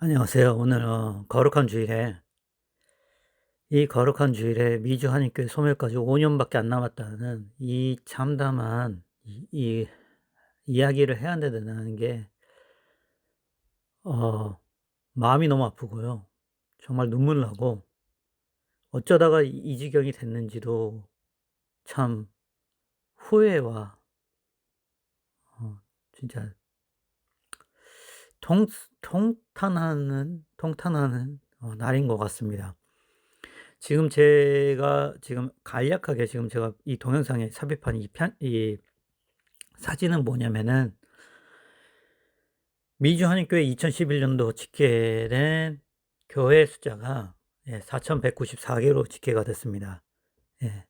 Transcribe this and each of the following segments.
안녕하세요. 오늘 어, 거룩한 주일에 이 거룩한 주일에 미주 한인교회 소멸까지 5년밖에 안 남았다는 이 참담한 이, 이 이야기를 해야 된다는 게 어, 마음이 너무 아프고요. 정말 눈물 나고 어쩌다가 이, 이 지경이 됐는지도 참 후회와 어, 진짜 통, 통탄하는 통탄하는 어, 날인 것 같습니다. 지금 제가 지금 간략하게 지금 제가 이 동영상에 삽입한 이 편, 이 사진은 뭐냐면은 미주 한인교회 2011년도 집계된 교회 숫자가 예, 4,194개로 집계가 됐습니다. 예.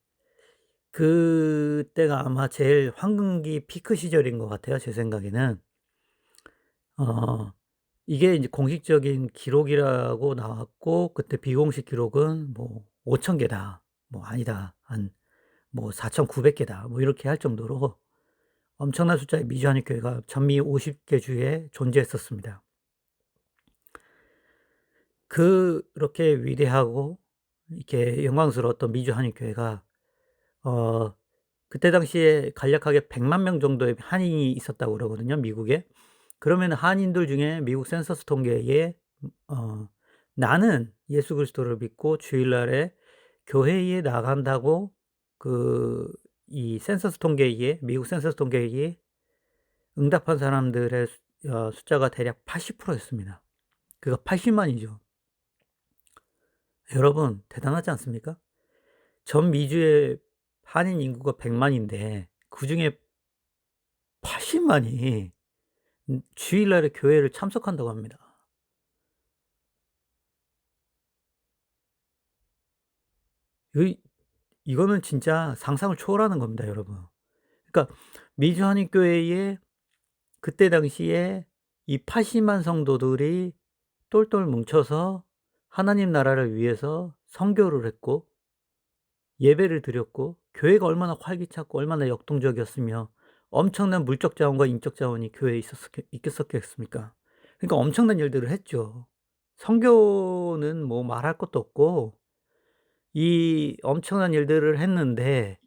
그때가 아마 제일 황금기 피크 시절인 것 같아요. 제 생각에는. 어, 이게 이제 공식적인 기록이라고 나왔고, 그때 비공식 기록은 뭐 5,000 개다. 뭐 아니다. 한 뭐 4,900 개다. 뭐 이렇게 할 정도로 엄청난 숫자의 미주한인 교회가 전미 50 개 주에 존재했었습니다. 그렇게 위대하고 이렇게 영광스러웠던 미주 한인 교회가 어 그때 당시에 간략하게 100만 명 정도의 한인이 있었다고 그러거든요, 미국에. 그러면 한인들 중에 미국 센서스 통계에 어 나는 예수 그리스도를 믿고 주일날에 교회에 나간다고 그 이 센서스 통계에 미국 센서스 통계에 응답한 사람들의 수, 어, 숫자가 대략 80%였습니다. 그가 80만이죠. 여러분 대단하지 않습니까? 전 미주의 한인 인구가 100만인데 그 중에 80만이 주일날에 교회를 참석한다고 합니다. 이, 이거는 진짜 상상을 초월하는 겁니다, 여러분. 그러니까 미주 한인교회에 그때 당시에 이 80만 성도들이 똘똘 뭉쳐서 하나님 나라를 위해서 성교를 했고 예배를 드렸고 교회가 얼마나 활기찼고 얼마나 역동적이었으며 엄청난 물적 자원과 인적 자원이 교회에 있었, 있겠었겠습니까? 그러니까 엄청난 일들을 했죠. 성교는 뭐 말할 것도 없고 이 엄청난 일들을 했는데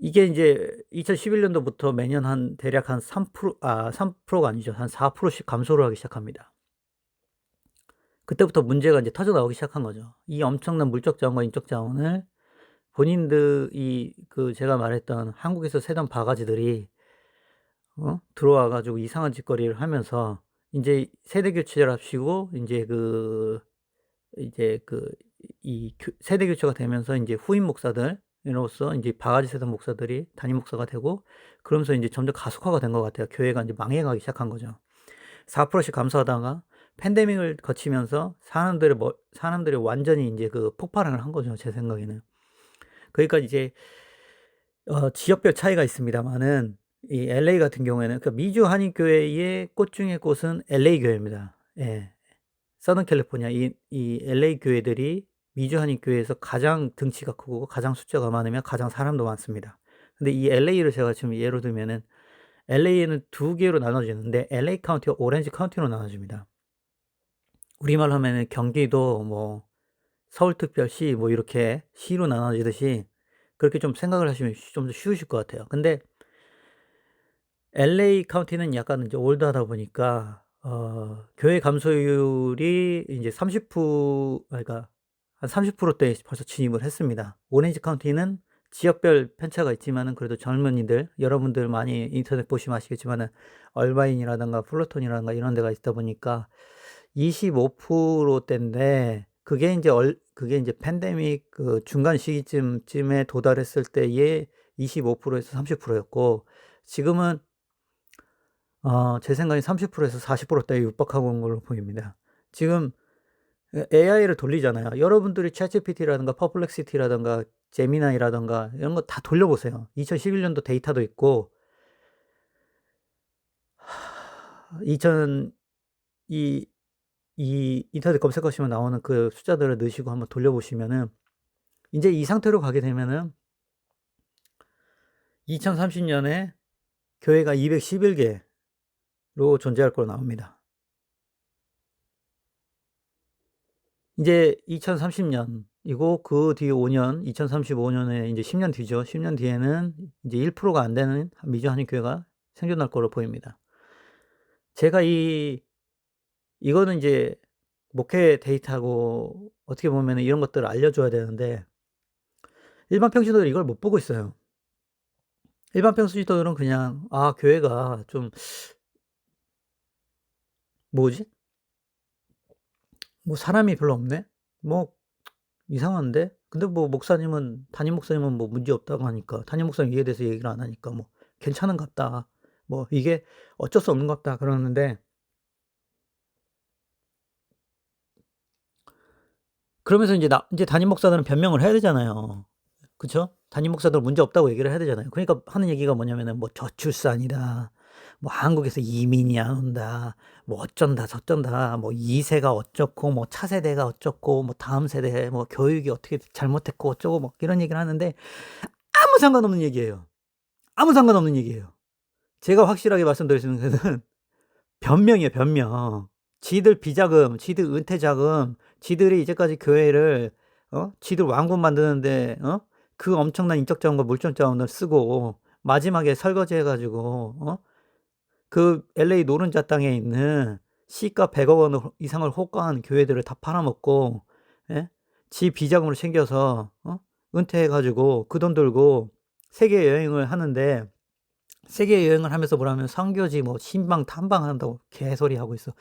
이게 이제 2011년도부터 매년 한 대략 한 3%, 아, 3%가 아니죠. 한 4%씩 감소를 하기 시작합니다. 그때부터 문제가 이제 터져 나오기 시작한 거죠. 이 엄청난 물적 자원과 인적 자원을 본인들이 그 제가 말했던 한국에서 세던 바가지들이 어? 들어와 가지고 이상한 짓거리를 하면서 이제 세대 교체를 합시고 이제 그 이제 그 이 세대 교체가 되면서 이제 후임 목사들으로서 이제 바가지 세던 목사들이 단임 목사가 되고 그러면서 이제 점점 가속화가 된 것 같아요. 교회가 이제 망해가기 시작한 거죠. 4%씩 감소하다가 팬데믹을 거치면서 사람들의 뭐, 사람들이 완전히 이제 그 폭발을 한 거죠. 제 생각에는. 그러니까 이제 어, 지역별 차이가 있습니다만은 이 LA 같은 경우에는 그 미주 한인 교회의 꽃 중의 꽃은 LA 교회입니다. 예. 서던 캘리포니아 이, 이 LA 교회들이 미주 한인 교회에서 가장 등치가 크고 가장 숫자가 많으며 가장 사람도 많습니다. 근데 이 LA를 제가 지금 예로 들면은 LA에는 두 개로 나눠지는데 LA 카운티와 오렌지 카운티로 나눠집니다. 우리말 하면은 경기도 뭐 서울특별시 뭐 이렇게 시로 나눠지듯이 그렇게 좀 생각을 하시면 좀 더 쉬우실 것 같아요. 근데 LA 카운티는 약간 이제 올드하다 보니까 어, 교회 감소율이 이제 30% 그러니까 한 30%대에 벌써 진입을 했습니다. 오렌지 카운티는 지역별 편차가 있지만은 그래도 젊은이들 여러분들 많이 인터넷 보시면 아시겠지만은 얼바인이라든가 플로톤이라든가 이런 데가 있다 보니까 25%대인데 그게 이제 얼, 그게 이제 팬데믹 그 중간 시기쯤쯤에 도달했을 때의 25%에서 30%였고 지금은 어, 제 생각에 30%에서 40%대에 육박하고 온 걸로 보입니다. 지금 AI를 돌리잖아요. 여러분들이 챗GPT라든가 퍼플렉시티라든가 제미나이라든가 이런 거 다 돌려보세요. 2011년도 데이터도 있고 2000, 이, 이 인터넷 검색하시면 나오는 그 숫자들을 넣으시고 한번 돌려보시면은 이제 이 상태로 가게 되면은 2030년에 교회가 211개 존재할 걸로 나옵니다. 이제 2030년이고 그 뒤에 5년, 2035년에 이제 10년 뒤죠. 10년 뒤에는 이제 1%가 안 되는 미주 한인 교회가 생존할 걸로 보입니다. 제가 이 이거는 이제 목회 데이터고 어떻게 보면은 이런 것들을 알려줘야 되는데 일반 평신도들이 이걸 못 보고 있어요. 일반 평신도들은 그냥 아 교회가 좀 뭐지? 뭐 사람이 별로 없네? 뭐 이상한데? 근데 뭐 목사님은 담임 목사님은 뭐 문제 없다고 하니까 담임 목사님 이에 대해서 얘기를 안 하니까 뭐 괜찮은갑다. 뭐 이게 어쩔 수 없는갑다 그러는데 그러면서 이제 나 이제 담임 목사들은 변명을 해야 되잖아요. 그쵸? 담임 목사들은 문제 없다고 얘기를 해야 되잖아요. 그러니까 하는 얘기가 뭐냐면은 뭐 저출산이다. 뭐 한국에서 이민이 안 온다. 뭐 어쩐다 저쩐다. 뭐 2세가 어쩌고 뭐 차세대가 어쩌고 뭐 다음 세대 뭐 교육이 어떻게 잘못했고 어쩌고 뭐 이런 얘기를 하는데 아무 상관없는 얘기예요. 아무 상관없는 얘기예요. 제가 확실하게 말씀드릴 수 있는 것은 변명이에요, 변명. 지들 비자금, 지들 은퇴 자금, 지들이 이제까지 교회를 어? 지들 왕국 만드는데 어? 그 엄청난 인적 자원과 물적 자원을 쓰고 마지막에 설거지 해가지고 어? 그 LA 노른자 땅에 있는 시가 100억 원 이상을 호가한 교회들을 다 팔아먹고 예? 지 비자금으로 챙겨서 어? 은퇴해가지고 그 돈 들고 세계 여행을 하는데 세계 여행을 하면서 뭐라면 선교지 뭐 신방 탐방 한다고 개소리 하고 있어.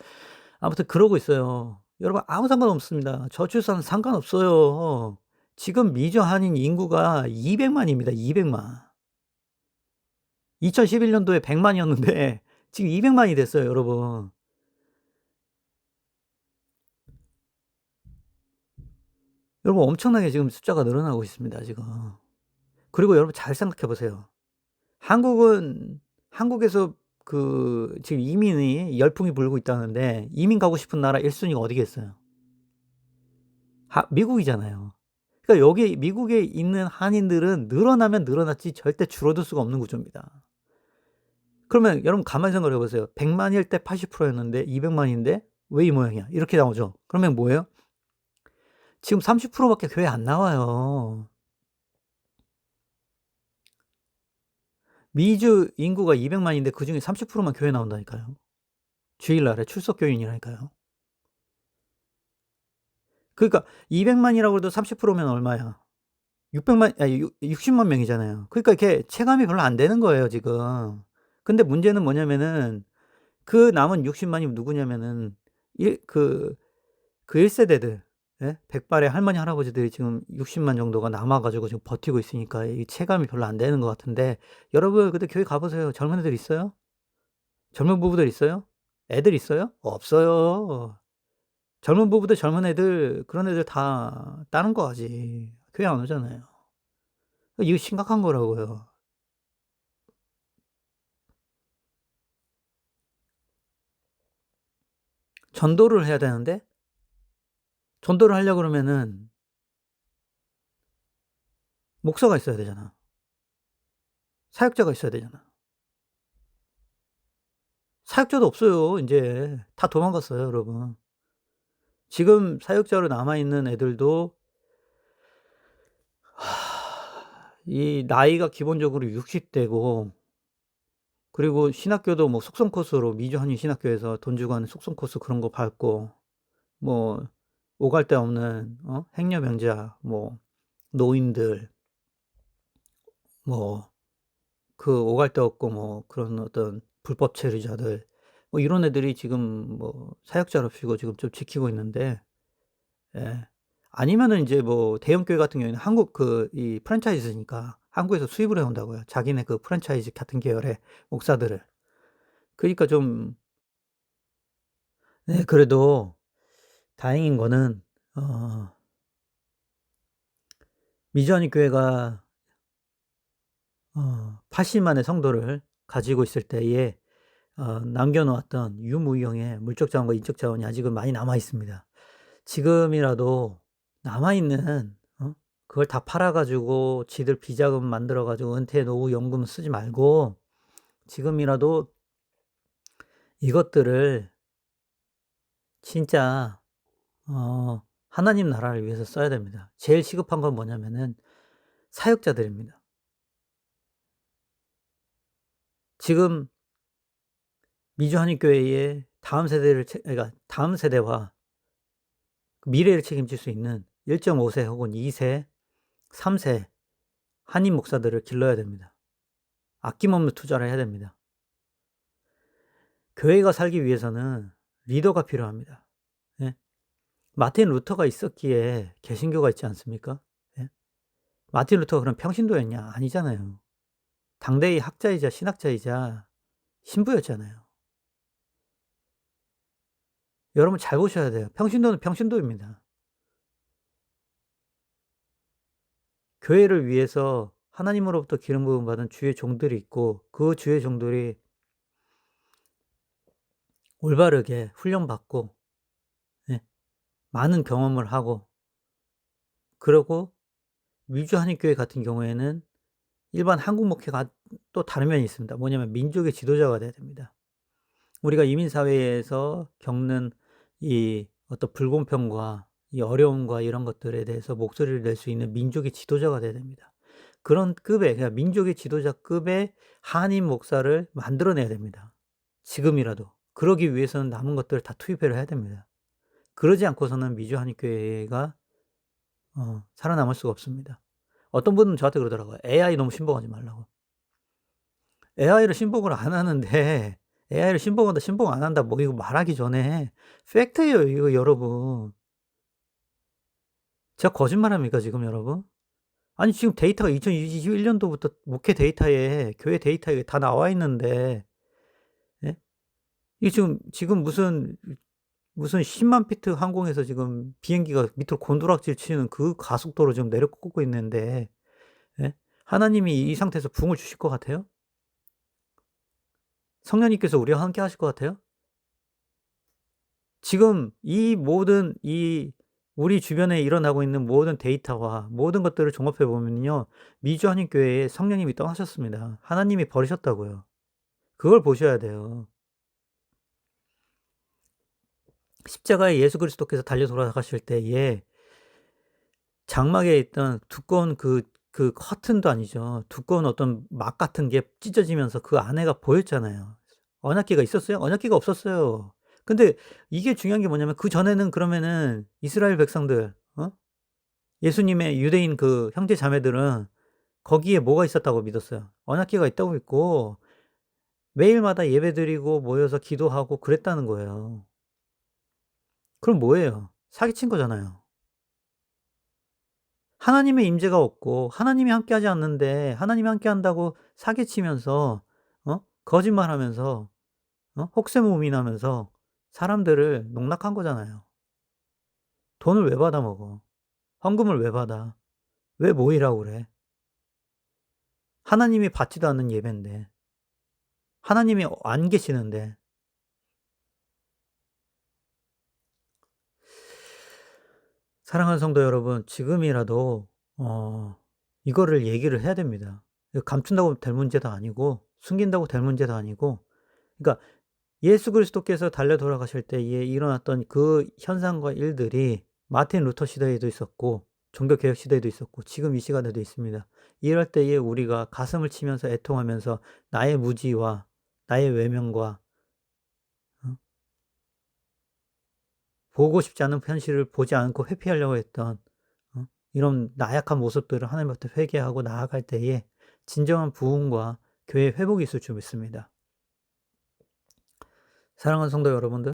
아무튼 그러고 있어요. 여러분 아무 상관없습니다. 저출산 상관없어요. 지금 미주 한인 인구가 200만입니다. 200만. 2011년도에 100만이었는데 지금 200만이 됐어요, 여러분. 여러분 엄청나게 지금 숫자가 늘어나고 있습니다, 지금. 그리고 여러분 잘 생각해 보세요. 한국은 한국에서 그 지금 이민이 열풍이 불고 있다는데 이민 가고 싶은 나라 1순위가 어디겠어요? 하, 미국이잖아요. 그러니까 여기 미국에 있는 한인들은 늘어나면 늘어났지 절대 줄어들 수가 없는 구조입니다. 그러면 여러분 가만히 생각해 보세요. 100만일 때 80%였는데 200만인데 왜 이 모양이야? 이렇게 나오죠. 그러면 뭐예요? 지금 30%밖에 교회 안 나와요. 미주 인구가 200만인데 그 중에 30%만 교회 나온다니까요. 주일날에 출석 교인이라니까요. 그러니까 200만이라고 해도 30%면 얼마야? 600만, 아니, 60만 명이잖아요. 그러니까 이렇게 체감이 별로 안 되는 거예요, 지금. 근데 문제는 뭐냐면은 그 남은 60만이 누구냐면은 일, 그, 그 1세대들, 예? 백발의 할머니, 할아버지들이 지금 60만 정도가 남아가지고 지금 버티고 있으니까 이 체감이 별로 안 되는 것 같은데 여러분, 그때 교회 가보세요. 젊은 애들 있어요? 젊은 부부들 있어요? 애들 있어요? 없어요. 젊은 부부들, 젊은 애들, 그런 애들 다 다른 거 하지. 교회 안 오잖아요. 이거 심각한 거라고요. 전도를 해야 되는데 전도를 하려고 그러면은 목사가 있어야 되잖아. 사역자가 있어야 되잖아. 사역자도 없어요. 이제 다 도망갔어요, 여러분. 지금 사역자로 남아 있는 애들도 하, 이 나이가 기본적으로 60대고 그리고 신학교도 뭐 속성 코스로 미주 한인 신학교에서 돈 주고 하는 속성 코스 그런 거 밟고 뭐 오갈 데 없는 어? 행여병자 뭐 노인들 뭐 그 오갈 데 없고 뭐 그런 어떤 불법 체류자들 뭐 이런 애들이 지금 뭐 사역자로 피고 지금 좀 지키고 있는데 예. 아니면은 이제 뭐 대형 교회 같은 경우에는 한국 그 이 프랜차이즈니까 한국에서 수입을 해온다고요. 자기네 그 프랜차이즈 같은 계열의 목사들을. 그러니까 좀 네, 그래도 다행인 거는 어, 미주한인 교회가 어, 80만의 성도를 가지고 있을 때에 어, 남겨놓았던 유무형의 물적 자원과 인적 자원이 아직은 많이 남아 있습니다. 지금이라도 남아 있는 어? 그걸 다 팔아가지고 지들 비자금 만들어가지고 은퇴 노후 연금 쓰지 말고 지금이라도 이것들을 진짜 어 하나님 나라를 위해서 써야 됩니다. 제일 시급한 건 뭐냐면은 사역자들입니다. 지금 미주 한인교회의 다음 세대를 체 그러니까 다음 세대와 미래를 책임질 수 있는 1.5세 혹은 2세, 3세 한인 목사들을 길러야 됩니다. 아낌없는 투자를 해야 됩니다. 교회가 살기 위해서는 리더가 필요합니다. 예? 마틴 루터가 있었기에 개신교가 있지 않습니까? 예? 마틴 루터가 그럼 평신도였냐? 아니잖아요. 당대의 학자이자 신학자이자 신부였잖아요. 여러분 잘 보셔야 돼요. 평신도는 평신도입니다. 교회를 위해서 하나님으로부터 기름 부음 받은 주의 종들이 있고 그 주의 종들이 올바르게 훈련받고 예, 많은 경험을 하고 그러고 미주 한인교회 같은 경우에는 일반 한국 목회가 또 다른 면이 있습니다. 뭐냐면 민족의 지도자가 돼야 됩니다. 우리가 이민 사회에서 겪는 이 어떤 불공평과 이 어려움과 이런 것들에 대해서 목소리를 낼 수 있는 민족의 지도자가 돼야 됩니다. 그런 급의 그냥 민족의 지도자급의 한인 목사를 만들어내야 됩니다. 지금이라도. 그러기 위해서는 남은 것들을 다 투입을 해야 됩니다. 그러지 않고서는 미주 한인교회가 어, 살아남을 수가 없습니다. 어떤 분은 저한테 그러더라고요. AI 너무 신봉하지 말라고. AI를 신봉을 안 하는데 AI를 신봉한다, 신봉 안 한다, 뭐 이거 말하기 전에 팩트예요, 이거 여러분. 제가 거짓말합니까 지금 여러분? 아니 지금 데이터가 2021년도부터 목회 데이터에 교회 데이터에 다 나와 있는데 예? 이게 지금 지금 무슨 무슨 10만 피트 항공에서 지금 비행기가 밑으로 곤두락질 치는 그 가속도로 지금 내려꽂고 있는데 예? 하나님이 이 상태에서 붕을 주실 것 같아요? 성령님께서 우리와 함께 하실 것 같아요? 지금 이 모든 이 우리 주변에 일어나고 있는 모든 데이터와 모든 것들을 종합해 보면요. 미주 한인교회에 성령님이 떠나셨습니다. 하나님이 버리셨다고요. 그걸 보셔야 돼요. 십자가에 예수 그리스도께서 달려 돌아가실 때에 장막에 있던 두꺼운 그, 그 커튼도 아니죠. 두꺼운 어떤 막 같은 게 찢어지면서 그 안에가 보였잖아요. 언약기가 있었어요? 언약기가 없었어요. 근데 이게 중요한 게 뭐냐면 그 전에는 그러면은 이스라엘 백성들, 어? 예수님의 유대인 그 형제 자매들은 거기에 뭐가 있었다고 믿었어요? 언약기가 있다고 믿고 매일마다 예배드리고 모여서 기도하고 그랬다는 거예요. 그럼 뭐예요? 사기친 거잖아요. 하나님의 임재가 없고 하나님이 함께하지 않는데 하나님이 함께한다고 사기치면서 어? 거짓말하면서 어? 혹세무민하면서 사람들을 농락한 거잖아요. 돈을 왜 받아 먹어? 헌금을 왜 받아? 왜 모이라고 그래? 하나님이 받지도 않는 예배인데, 하나님이 안 계시는데, 사랑하는 성도 여러분, 지금이라도, 어, 이거를 얘기를 해야 됩니다. 감춘다고 될 문제도 아니고, 숨긴다고 될 문제도 아니고, 그러니까 예수 그리스도께서 달려 돌아가실 때에 일어났던 그 현상과 일들이 마틴 루터 시대에도 있었고 종교 개혁 시대에도 있었고 지금 이 시간에도 있습니다. 이럴 때에 우리가 가슴을 치면서 애통하면서 나의 무지와 나의 외면과 보고 싶지 않은 현실을 보지 않고 회피하려고 했던 어? 이런 나약한 모습들을 하나님 앞에 회개하고 나아갈 때에 진정한 부흥과 교회 회복이 있을 줄 믿습니다. 사랑하는 성도 여러분들,